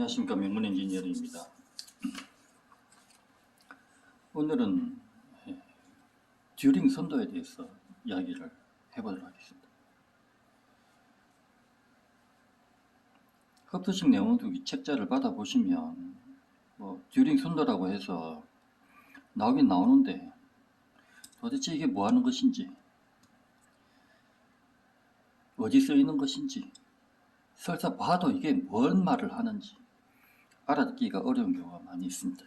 안녕하십니까 명문 엔지니어입니다. 오늘은 예, 듀링 선도에 대해서 이야기를 해보도록 하겠습니다. 흡수식 내원두기 책자를 받아보시면 뭐 듀링 선도라고 해서 나오긴 나오는데 도대체 이게 뭐 하는 것인지 어디 쓰이는 것인지 설사 봐도 이게 뭔 말을 하는지 알아듣기가 어려운 경우가 많이 있습니다.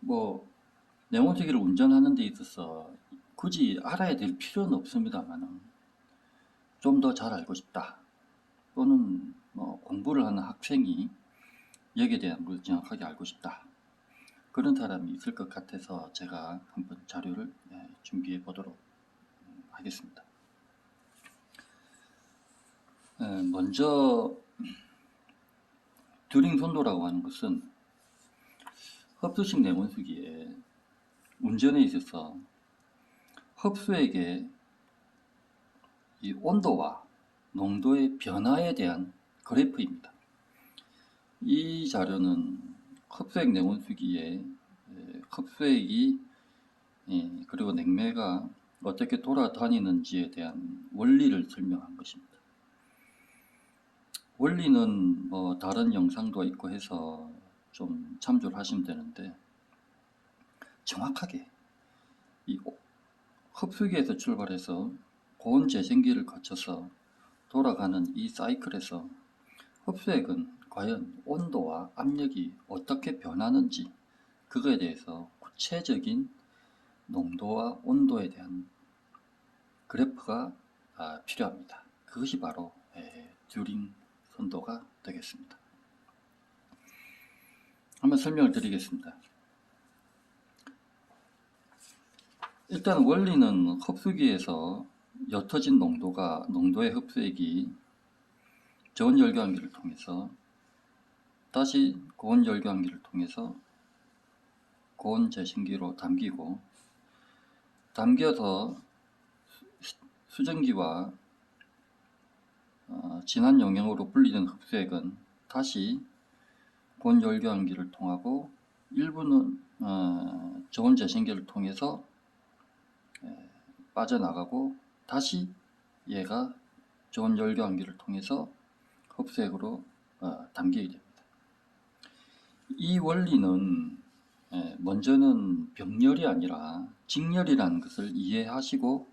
뭐 내원주기를 운전하는 데 있어서 굳이 알아야 될 필요는 없습니다만 좀 더 잘 알고 싶다 또는 뭐 공부를 하는 학생이 여기에 대한 걸 정확하게 알고 싶다 그런 사람이 있을 것 같아서 제가 한번 자료를 예, 준비해 보도록 음, 하겠습니다. 에, 먼저 듀링 선도라고 하는 것은 흡수식 내원수기에 운전에 있어서 흡수액의 이 온도와 농도의 변화에 대한 그래프입니다. 이 자료는 흡수액 내원수기에 에, 흡수액이 예, 그리고 냉매가 어떻게 돌아다니는지에 대한 원리를 설명한 것입니다. 원리는 뭐 다른 영상도 있고 해서 좀 참조를 하시면 되는데 정확하게 이 흡수기에서 출발해서 고온 재생기를 거쳐서 돌아가는 이 사이클에서 흡수액은 과연 온도와 압력이 어떻게 변하는지 그거에 대해서 구체적인 농도와 온도에 대한 그래프가 아, 필요합니다. 그것이 바로 에, 듀링 선도가 되겠습니다. 한번 설명을 드리겠습니다. 일단 원리는 흡수기에서 옅어진 농도가 농도의 흡수액이 저온 열교환기를 통해서 다시 고온 열교환기를 통해서 고온 재생기로 담기고 담겨서 수- 수증기와 어, 진한 영향으로 분리된 흡수액은 다시 고온 열교환기를 통하고 일부는 어, 저온 재생기를 통해서 에, 빠져나가고 다시 얘가 저온 열교환기를 통해서 흡수액으로 어, 담기게 됩니다. 이 원리는 에, 먼저는 병렬이 아니라 직렬이라는 것을 이해하시고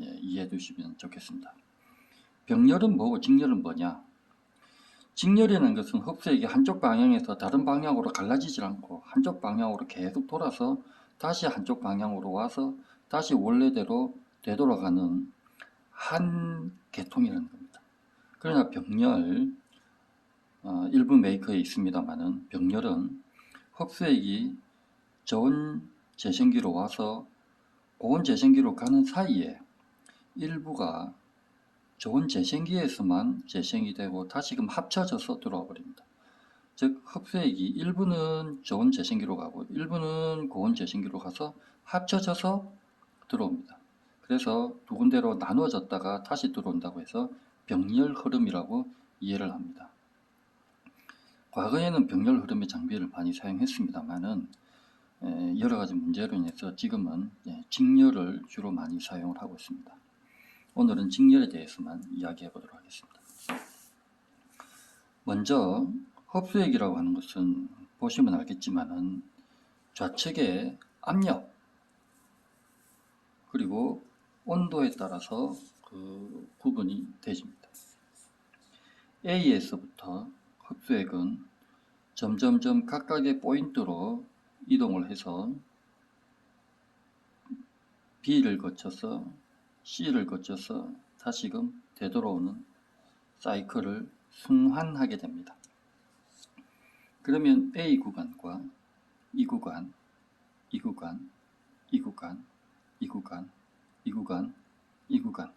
예, 이해해 두시면 좋겠습니다. 병렬은 뭐고 직렬은 뭐냐? 직렬이라는 것은 흡수액이 한쪽 방향에서 다른 방향으로 갈라지질 않고 한쪽 방향으로 계속 돌아서 다시 한쪽 방향으로 와서 다시 원래대로 되돌아가는 한 계통이라는 겁니다. 그러나 병렬 어, 일부 메이커에 있습니다만은 병렬은 흡수액이 저온 재생기로 와서 고온 재생기로 가는 사이에 일부가 좋은 재생기에서만 재생이 되고 다시금 합쳐져서 들어와 버립니다. 즉 흡수액이 일부는 좋은 재생기로 가고 일부는 고온 재생기로 가서 합쳐져서 들어옵니다. 그래서 두 군데로 나누어졌다가 다시 들어온다고 해서 병렬 흐름이라고 이해를 합니다. 과거에는 병렬 흐름의 장비를 많이 사용했습니다만은 에, 여러 가지 문제로 인해서 지금은 예, 직렬을 주로 많이 사용을 하고 있습니다. 오늘은 직렬에 대해서만 이야기해 보도록 하겠습니다. 먼저 흡수액이라고 하는 것은 보시면 알겠지만은 좌측의 압력 그리고 온도에 따라서 그 구분이 되집니다. A에서부터 흡수액은 점점점 각각의 포인트로 이동을 해서 B를 거쳐서 C를 거쳐서 다시금 되돌아오는 사이클을 순환하게 됩니다. 그러면 A 구간과 이 구간, 이 구간, 이 구간, 이 구간, 이 구간, 이 구간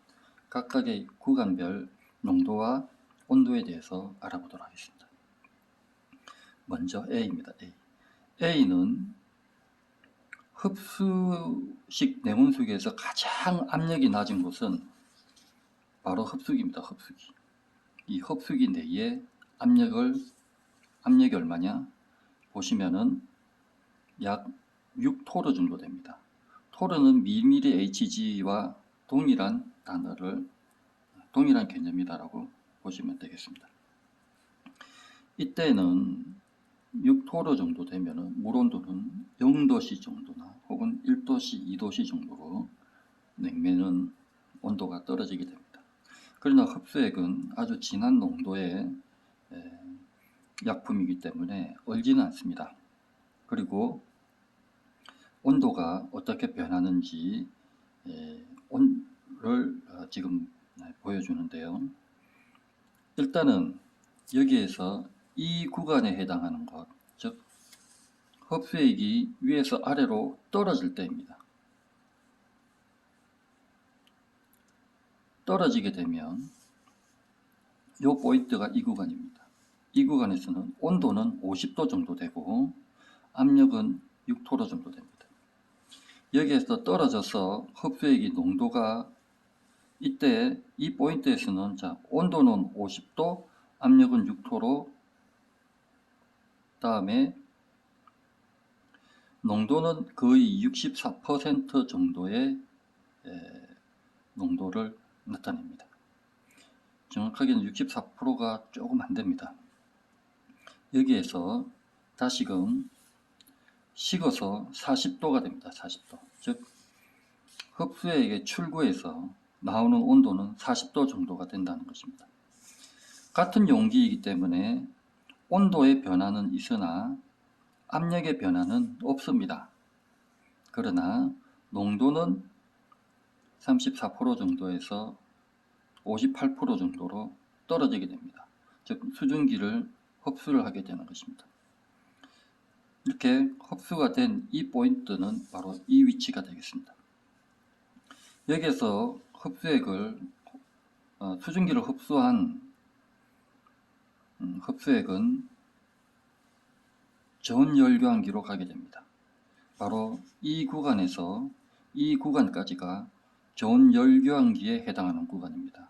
각각의 구간별 농도와 온도에 대해서 알아보도록 하겠습니다. 먼저 A입니다. A. A는 흡수식 내문수기에서 가장 압력이 낮은 곳은 바로 흡수기입니다. 흡수기. 이 흡수기 내에 압력을 압력이 얼마냐? 보시면은 약 6토르 정도 됩니다. 토르는 미리미리 HG와 동일한 단어를 동일한 개념이다라고 보시면 되겠습니다. 이때는 6토르 정도 되면은 물 온도는 0도씨 정도나 혹은 1도씨, 2도씨 정도로 냉면은 온도가 떨어지게 됩니다. 그러나 흡수액은 아주 진한 농도의 에, 약품이기 때문에 얼지는 않습니다. 그리고 온도가 어떻게 변하는지 에, 온을 어, 지금 보여주는데요. 일단은 여기에서 이 구간에 해당하는 것, 즉 흡수액이 위에서 아래로 떨어질 때입니다. 떨어지게 되면 이 포인트가 이 구간입니다. 이 구간에서는 온도는 50도 정도 되고 압력은 6토로 정도 됩니다. 여기에서 떨어져서 흡수액이 농도가 이때 이 포인트에서는 자 온도는 50도, 압력은 6토로 다음에 농도는 거의 64% 정도의 에, 농도를 나타냅니다. 정확하게는 64%가 조금 안 됩니다. 여기에서 다시금 식어서 40도가 됩니다. 40도. 즉 흡수액의 출구에서 나오는 온도는 40도 정도가 된다는 것입니다. 같은 용기이기 때문에 온도의 변화는 있으나 압력의 변화는 없습니다. 그러나 농도는 34% 정도에서 58% 정도로 떨어지게 됩니다. 즉 수증기를 흡수를 하게 되는 것입니다. 이렇게 흡수가 된 이 포인트는 바로 이 위치가 되겠습니다. 여기에서 흡수액을 어, 수증기를 흡수한 음, 흡수액은 전열교환기로 가게 됩니다. 바로 이 구간에서 이 구간까지가 전열교환기에 해당하는 구간입니다.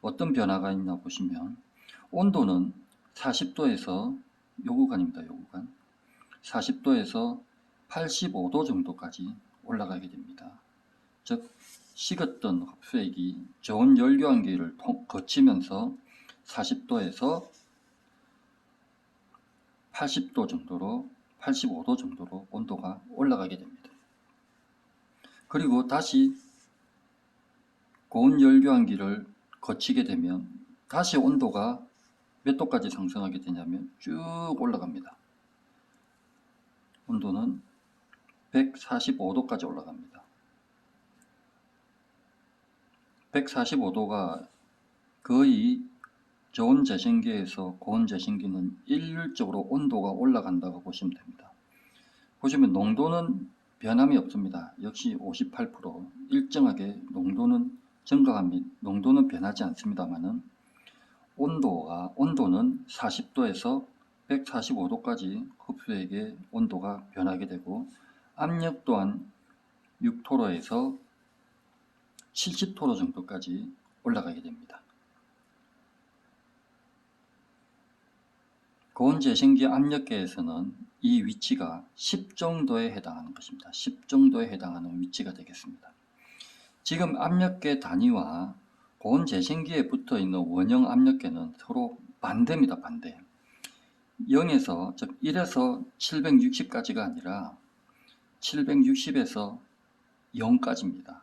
어떤 변화가 있나 보시면 온도는 40도에서 요 구간입니다. 요 구간 40도에서 85도 정도까지 올라가게 됩니다. 즉 식었던 흡수액이 저온 열교환기를 거치면서 40도에서 80도 정도로 85도 정도로 온도가 올라가게 됩니다. 그리고 다시 고온 열교환기를 거치게 되면 다시 온도가 몇 도까지 상승하게 되냐면 쭉 올라갑니다. 온도는 145도까지 올라갑니다. 145도가 거의 저온 재생기에서 고온 재생기는 일률적으로 온도가 올라간다고 보시면 됩니다. 보시면 농도는 변함이 없습니다. 역시 58% 일정하게 농도는 증가합니다. 농도는 변하지 않습니다만은 온도가 온도는 40도에서 145도까지 흡수액의 온도가 변하게 되고 압력 또한 6토로에서 70토로 정도까지 올라가게 됩니다. 고온 재생기 압력계에서는 이 위치가 10 정도에 해당하는 것입니다. 10 정도에 해당하는 위치가 되겠습니다. 지금 압력계 단위와 고온 재생기에 붙어 있는 원형 압력계는 서로 반대입니다. 반대. 0에서 즉 1에서 760까지가 아니라 760에서 0까지입니다.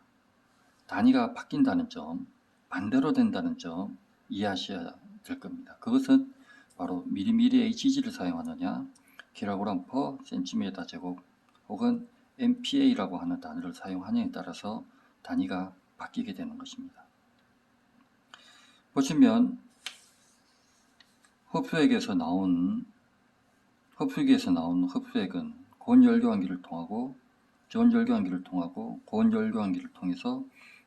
단위가 바뀐다는 점, 반대로 된다는 점 이해하셔야 될 겁니다. 그것은 바로 미리미리 HG를 사용하느냐, 킬로그램 퍼 센티미터 제곱 혹은 MPA라고 하는 단어를 사용하느냐에 따라서 단위가 바뀌게 되는 것입니다. 보시면 흡수액에서 나온 흡수기에서 나온 흡수액은 고온열교환기를 통하고 저온열교환기를 통하고 고온열교환기를 통해서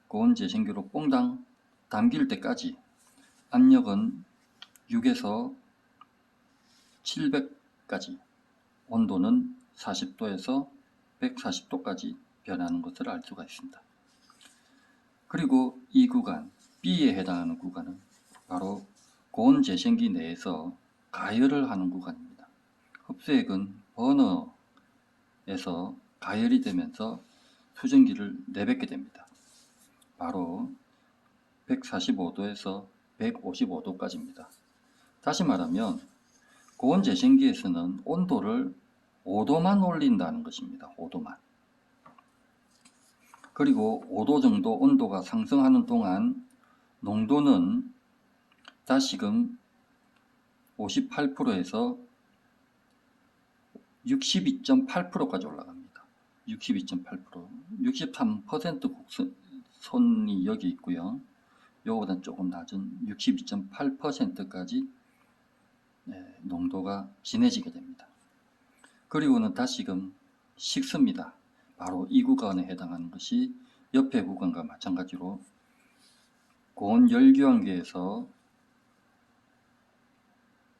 고온재생기로 뽕당 담길 때까지 압력은 6에서 700까지 온도는 40도에서 140도까지 변하는 것을 알 수가 있습니다. 그리고 이 구간 B에 해당하는 구간은 바로 고온 재생기 내에서 가열을 하는 구간입니다. 흡수액은 버너에서 가열이 되면서 수증기를 내뱉게 됩니다. 바로 145도에서 155도까지입니다. 다시 말하면 고온 재생기에서는 온도를 5도만 올린다는 것입니다. 5도만. 그리고 5도 정도 온도가 상승하는 동안 농도는 다시금 58%에서 62.8%까지 올라갑니다. 62.8%, 63% 곡선이 여기 있고요. 요거보다 조금 낮은 62.8%까지 네, 농도가 진해지게 됩니다. 그리고는 다시금 식습니다. 바로 이 구간에 해당하는 것이 옆에 구간과 마찬가지로 고온 열교환기에서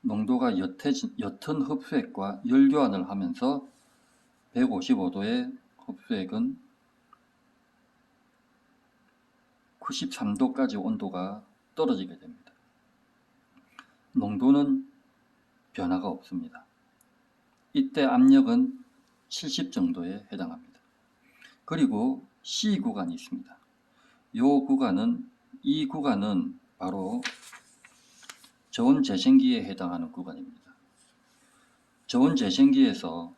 농도가 옅어진, 옅은 흡수액과 열교환을 하면서 155도의 흡수액은 93도까지 온도가 떨어지게 됩니다. 농도는 변화가 없습니다. 이때 압력은 70 정도에 해당합니다. 그리고 C 구간이 있습니다. 이 구간은 이 구간은 바로 저온 재생기에 해당하는 구간입니다. 저온 재생기에서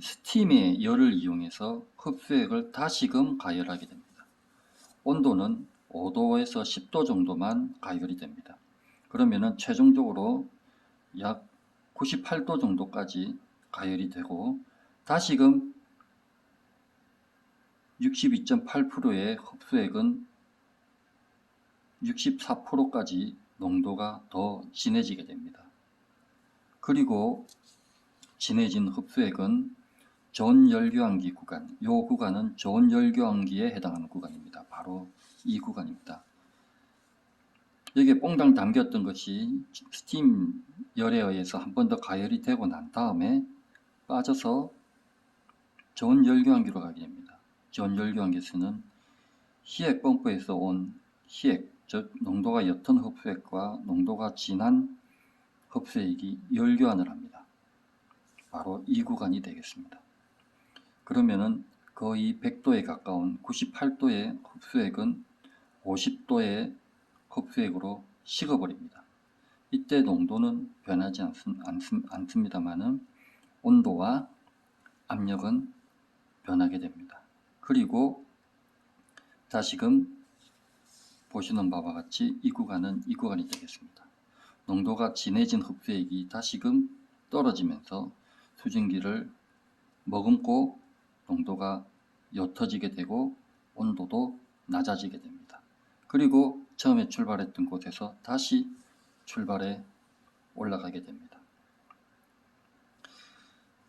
스팀의 열을 이용해서 흡수액을 다시금 가열하게 됩니다. 온도는 5도에서 10도 정도만 가열이 됩니다. 그러면은 최종적으로 약 98도 정도까지 가열이 되고 다시금 62.8%의 흡수액은 64%까지 농도가 더 진해지게 됩니다. 그리고 진해진 흡수액은 전열교환기 구간, 이 구간은 전열교환기에 해당하는 구간입니다. 바로 이 구간입니다. 여기에 뽕당 담겼던 것이 스팀 열에 의해서 한 번 더 가열이 되고 난 다음에 빠져서 전 열교환기로 가게 됩니다. 전 열교환기에서는 희액 펌프에서 온 희액, 즉 농도가 옅은 흡수액과 농도가 진한 흡수액이 열교환을 합니다. 바로 이 구간이 되겠습니다. 그러면은 거의 100도에 가까운 98도의 흡수액은 50도의 흡수액으로 식어버립니다. 이때 농도는 변하지 않습, 니다만은 온도와 압력은 변하게 됩니다. 그리고 다시금 보시는 바와 같이 이 구간은 이 구간이 되겠습니다. 농도가 진해진 흡수액이 다시금 떨어지면서 수증기를 머금고 농도가 옅어지게 되고 온도도 낮아지게 됩니다. 그리고 처음에 출발했던 곳에서 다시 출발해 올라가게 됩니다.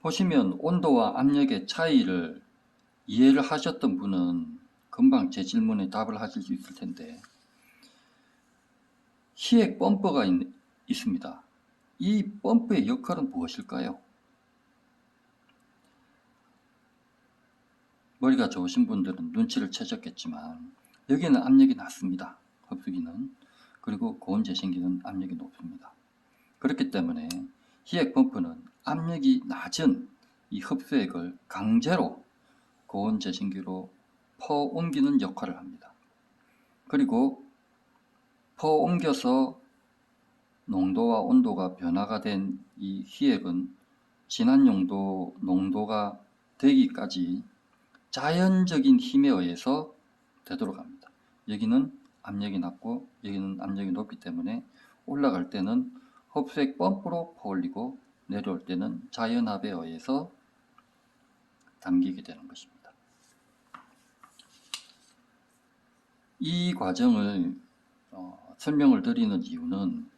보시면 온도와 압력의 차이를 이해를 하셨던 분은 금방 제 질문에 답을 하실 수 있을 텐데 희액 펌프가 있, 있습니다. 이 펌프의 역할은 무엇일까요? 머리가 좋으신 분들은 눈치를 채셨겠지만 여기는 압력이 낮습니다. 흡수기는. 그리고 고온 재생기는 압력이 높습니다. 그렇기 때문에 희액 펌프는 압력이 낮은 이 흡수액을 강제로 고온 재생기로 퍼 옮기는 역할을 합니다. 그리고 퍼 옮겨서 농도와 온도가 변화가 된 이 희액은 진한 용도 농도가 되기까지 자연적인 힘에 의해서 되도록 합니다. 여기는 압력이 낮고 여기는 압력이 높기 때문에 올라갈 때는 흡수액 펌프로 퍼올리고 내려올 때는 자연압에 의해서 당기게 되는 것입니다. 이 과정을 어, 설명을 드리는 이유는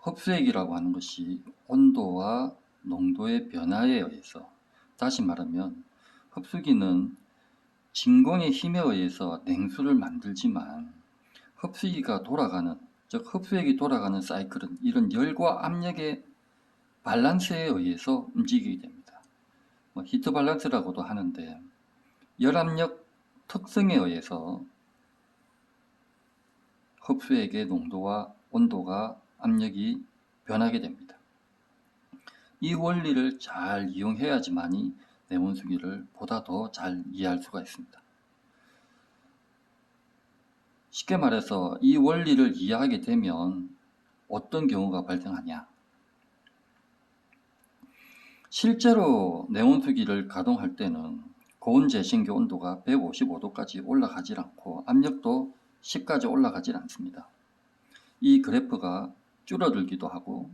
흡수액이라고 하는 것이 온도와 농도의 변화에 의해서 다시 말하면 흡수기는 진공의 힘에 의해서 냉수를 만들지만 흡수기가 돌아가는 즉 흡수액이 돌아가는 사이클은 이런 열과 압력의 밸런스에 의해서 움직이게 됩니다. 뭐 히트 밸런스라고도 하는데 열압력 특성에 의해서 흡수액의 농도와 온도가 압력이 변하게 됩니다. 이 원리를 잘 이용해야지만이 내원수기를 보다 더 잘 이해할 수가 있습니다. 쉽게 말해서 이 원리를 이해하게 되면 어떤 경우가 발생하냐? 실제로 내온수기를 가동할 때는 고온 재신기 온도가 155도까지 올라가질 않고 압력도 10까지 올라가질 않습니다. 이 그래프가 줄어들기도 하고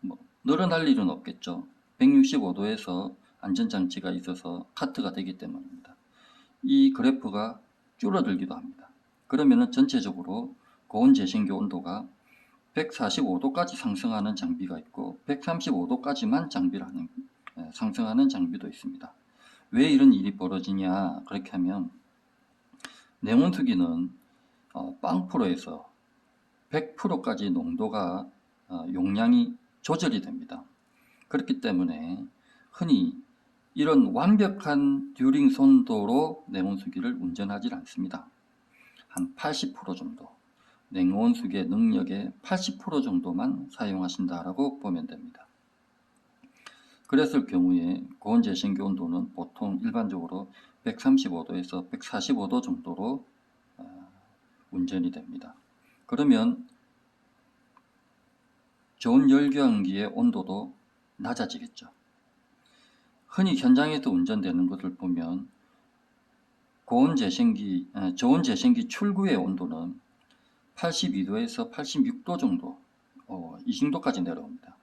뭐 늘어날 일은 없겠죠. 165도에서 안전장치가 있어서 카트가 되기 때문입니다. 이 그래프가 줄어들기도 합니다. 그러면은 전체적으로 고온 재신기 온도가 145도까지 상승하는 장비가 있고 135도까지만 장비를 하는 예, 상승하는 장비도 있습니다. 왜 이런 일이 벌어지냐 그렇게 하면 냉온수기는 어, 빵프로에서 100%까지 농도가 어, 용량이 조절이 됩니다. 그렇기 때문에 흔히 이런 완벽한 듀링 손도로 냉온수기를 운전하지 않습니다. 한 80% 정도 냉온수기의 능력의 80% 정도만 사용하신다라고 보면 됩니다. 그랬을 경우에 고온 재신기 온도는 보통 일반적으로 135도에서 145도 정도로 어, 운전이 됩니다. 그러면 좋은 열교환기의 온도도 낮아지겠죠. 흔히 현장에서 운전되는 것을 보면 고온 재생기, 아, 저온 재생기 출구의 온도는 82도에서 86도 정도, 어, 이 정도까지 내려옵니다.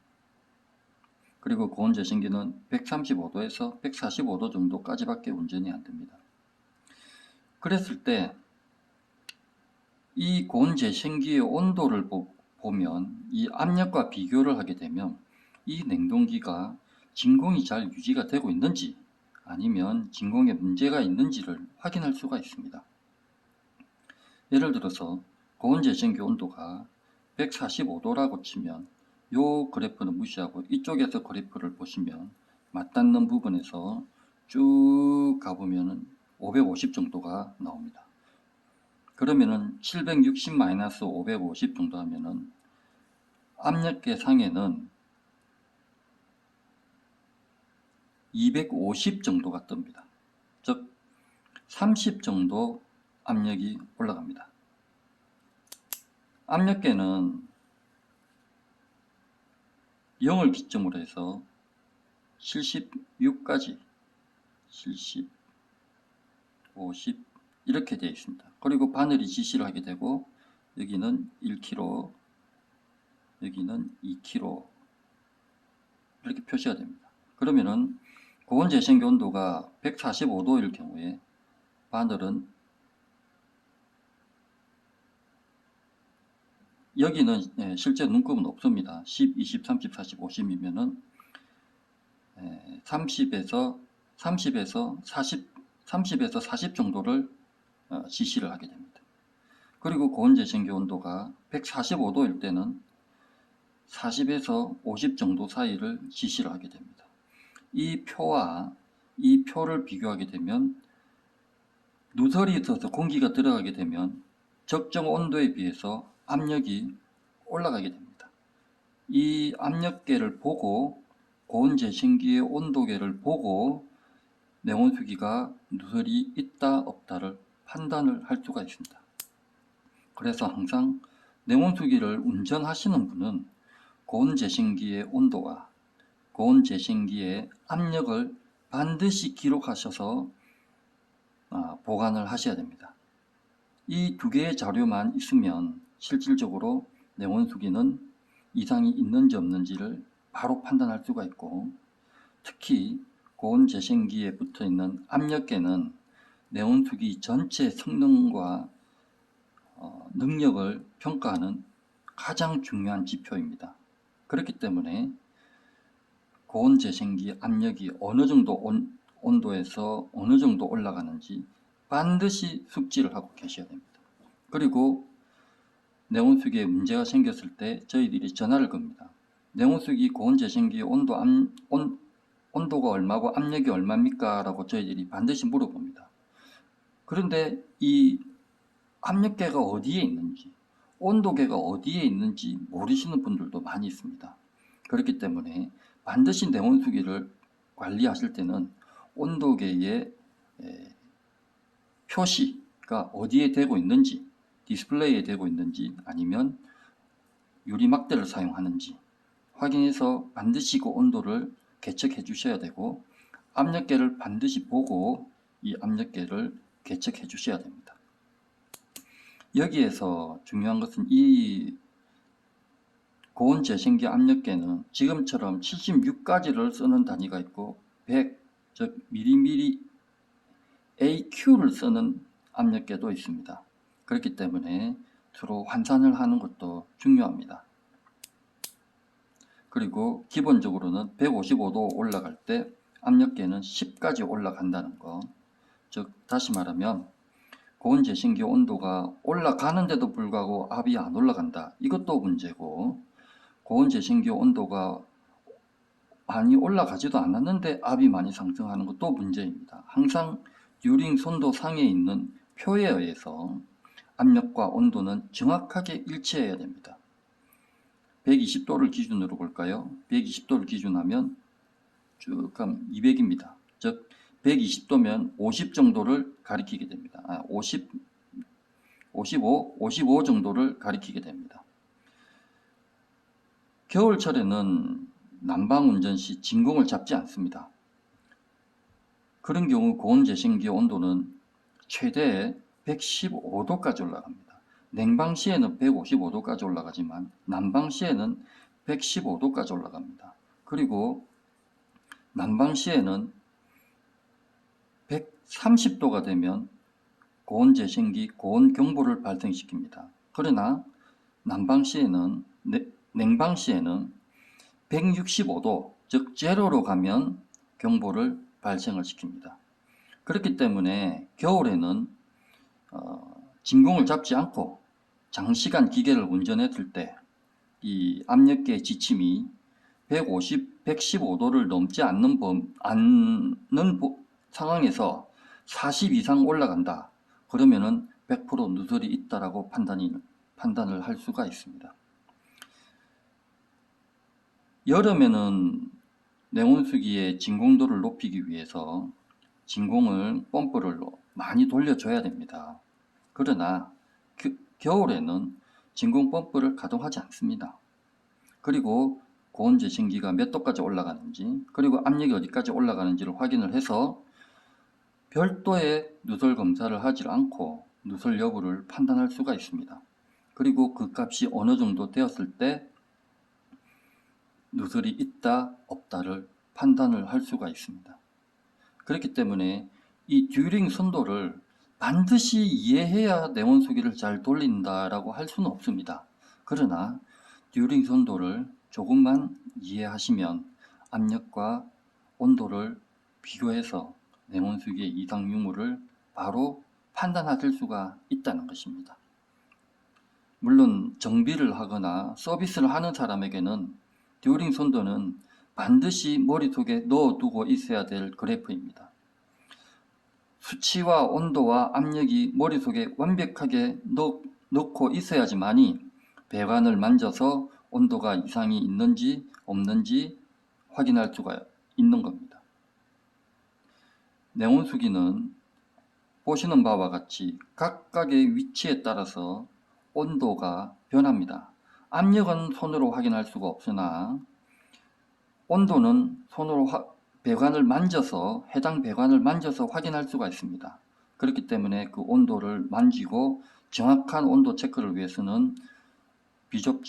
그리고 고온 재생기는 135도에서 145도 정도까지밖에 운전이 안 됩니다. 그랬을 때 이 고온 재생기의 온도를 보, 보면 이 압력과 비교를 하게 되면 이 냉동기가 진공이 잘 유지가 되고 있는지 아니면 진공에 문제가 있는지를 확인할 수가 있습니다. 예를 들어서 고온 재생기 온도가 145도라고 치면 이 그래프는 무시하고 이쪽에서 그래프를 보시면 맞닿는 부분에서 쭉 가보면 550 정도가 나옵니다. 그러면은 760-550 정도 하면은 압력계 상에는 250 정도가 뜹니다. 즉, 30 정도 압력이 올라갑니다. 압력계는 0을 기점으로 해서 76까지 70, 50 이렇게 되어 있습니다. 그리고 바늘이 지시를 하게 되고 여기는 1kg, 여기는 2kg 이렇게 표시가 됩니다. 그러면은 고온 재 생기 온도가 145도일 경우에 바늘은 여기는 예, 실제 눈곱은 없습니다. 10, 20, 30, 40, 50이면은 30에서 30에서 40, 30에서 40 정도를 어, 지시를 하게 됩니다. 그리고 고온 재생기 온도가 145도일 때는 40에서 50 정도 사이를 지시를 하게 됩니다. 이 표와 이 표를 비교하게 되면 누설이 있어서 공기가 들어가게 되면 적정 온도에 비해서 압력이 올라가게 됩니다. 이 압력계를 보고 고온 재생기의 온도계를 보고 냉온수기가 누설이 있다 없다를 판단을 할 수가 있습니다. 그래서 항상 냉온수기를 운전하시는 분은 고온 재생기의 온도와 고온 재생기의 압력을 반드시 기록하셔서 아, 보관을 하셔야 됩니다. 이 두 개의 자료만 있으면 실질적으로 냉온수기는 이상이 있는지 없는지를 바로 판단할 수가 있고 특히 고온 재생기에 붙어 있는 압력계는 네온수기 전체 성능과 어, 능력을 평가하는 가장 중요한 지표입니다. 그렇기 때문에 고온 재생기 압력이 어느 정도 온, 온도에서 어느 정도 올라가는지 반드시 숙지를 하고 계셔야 됩니다. 그리고 네온수기에 문제가 생겼을 때 저희들이 전화를 겁니다. 네온수기 고온 재생기 온도 암, 온, 온도가 얼마고 압력이 얼마입니까? 라고 저희들이 반드시 물어봅니다. 그런데 이 압력계가 어디에 있는지, 온도계가 어디에 있는지 모르시는 분들도 많이 있습니다. 그렇기 때문에 반드시 내 온수기를 관리하실 때는 온도계의 에, 표시가 어디에 되고 있는지 디스플레이에 되고 있는지 아니면 유리막대를 사용하는지 확인해서 반드시 그 온도를 개척해 주셔야 되고 압력계를 반드시 보고 이 압력계를 개척해 주셔야 됩니다. 여기에서 중요한 것은 이 고온 재생기 압력계는 지금처럼 76가지를 쓰는 단위가 있고 100, 즉 미리미리 AQ를 쓰는 압력계도 있습니다. 그렇기 때문에 서로 환산을 하는 것도 중요합니다. 그리고 기본적으로는 155도 올라갈 때 압력계는 10까지 올라간다는 거. 즉 다시 말하면 고온 재생기 온도가 올라가는데도 불구하고 압이 안 올라간다. 이것도 문제고 고온 재생기 온도가 많이 올라가지도 않았는데 압이 많이 상승하는 것도 문제입니다. 항상 듀링 손도 상에 있는 표에 의해서 압력과 온도는 정확하게 일치해야 됩니다. 120도를 기준으로 볼까요? 120도를 기준하면 쭉 가면 200입니다. 즉 120도면 50 정도를 가리키게 됩니다. 아, 50, 55, 55 정도를 가리키게 됩니다. 겨울철에는 난방 운전 시 진공을 잡지 않습니다. 그런 경우 고온 재생기 온도는 최대 115도까지 올라갑니다. 냉방 시에는 155도까지 올라가지만 난방 시에는 115도까지 올라갑니다. 그리고 난방 시에는 130도가 되면 고온 재생기 고온 경보를 발생시킵니다. 그러나 난방 시에는 냉방 시에는 165도 즉 제로로 가면 경보를 발생을 시킵니다. 그렇기 때문에 겨울에는 어, 진공을 잡지 않고 장시간 기계를 운전했을 때이 압력계 지침이 150, 115도를 넘지 않는, 범, 않는 상황에서 40 이상 올라간다. 그러면은 100% 누설이 있다라고 판단이, 판단을 할 수가 있습니다. 여름에는 냉온수기의 진공도를 높이기 위해서 진공을 펌프를 많이 돌려줘야 됩니다. 그러나 그, 겨울에는 진공 펌프를 가동하지 않습니다. 그리고 고온 재생기가 몇 도까지 올라가는지 그리고 압력이 어디까지 올라가는지를 확인을 해서 별도의 누설 검사를 하지 않고 누설 여부를 판단할 수가 있습니다. 그리고 그 값이 어느 정도 되었을 때 누설이 있다 없다를 판단을 할 수가 있습니다. 그렇기 때문에 이 듀링 선도를 반드시 이해해야 내원 수기를 잘 돌린다라고 할 수는 없습니다. 그러나 듀링 선도를 조금만 이해하시면 압력과 온도를 비교해서 냉온수기의 이상 유무를 바로 판단하실 수가 있다는 것입니다. 물론 정비를 하거나 서비스를 하는 사람에게는 듀링 선도는 반드시 머릿속에 넣어두고 있어야 될 그래프입니다. 수치와 온도와 압력이 머릿속에 완벽하게 넣, 넣고 있어야지만이 배관을 만져서 온도가 이상이 있는지 없는지 확인할 수가 있는 겁니다. 냉온수기는 보시는 바와 같이 각각의 위치에 따라서 온도가 변합니다. 압력은 손으로 확인할 수가 없으나 온도는 손으로 화, 배관을 만져서 해당 배관을 만져서 확인할 수가 있습니다. 그렇기 때문에 그 온도를 만지고 정확한 온도 체크를 위해서는 비접,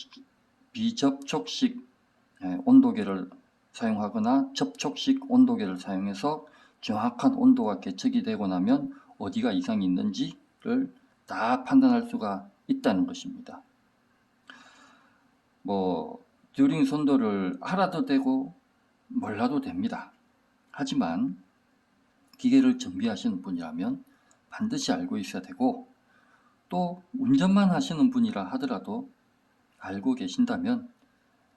비접촉식 예, 온도계를 사용하거나 접촉식 온도계를 사용해서 정확한 온도가 개척이 되고 나면 어디가 이상이 있는지를 다 판단할 수가 있다는 것입니다. 뭐 듀링 선도를 알아도 되고 몰라도 됩니다. 하지만 기계를 정비하시는 분이라면 반드시 알고 있어야 되고 또 운전만 하시는 분이라 하더라도 알고 계신다면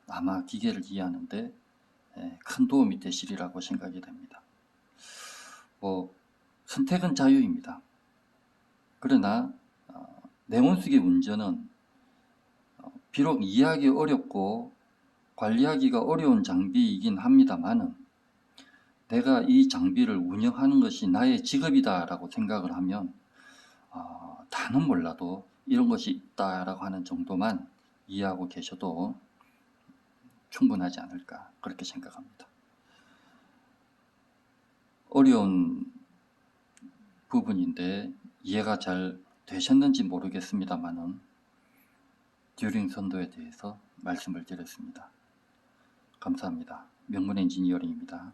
아마 기계를 이해하는데 예, 큰 도움이 되시리라고 생각이 됩니다. 뭐 선택은 자유입니다. 그러나 어, 내원수기 운전은 비록 이해하기 어렵고 관리하기가 어려운 장비이긴 합니다만은 내가 이 장비를 운영하는 것이 나의 직업이다 라고 생각을 하면 어, 다는 몰라도 이런 것이 있다 라고 하는 정도만 이해하고 계셔도 충분하지 않을까 그렇게 생각합니다. 어려운 부분인데 이해가 잘 되셨는지 모르겠습니다만은 듀링 선도에 대해서 말씀을 드렸습니다. 감사합니다. 명문 엔지니어링입니다.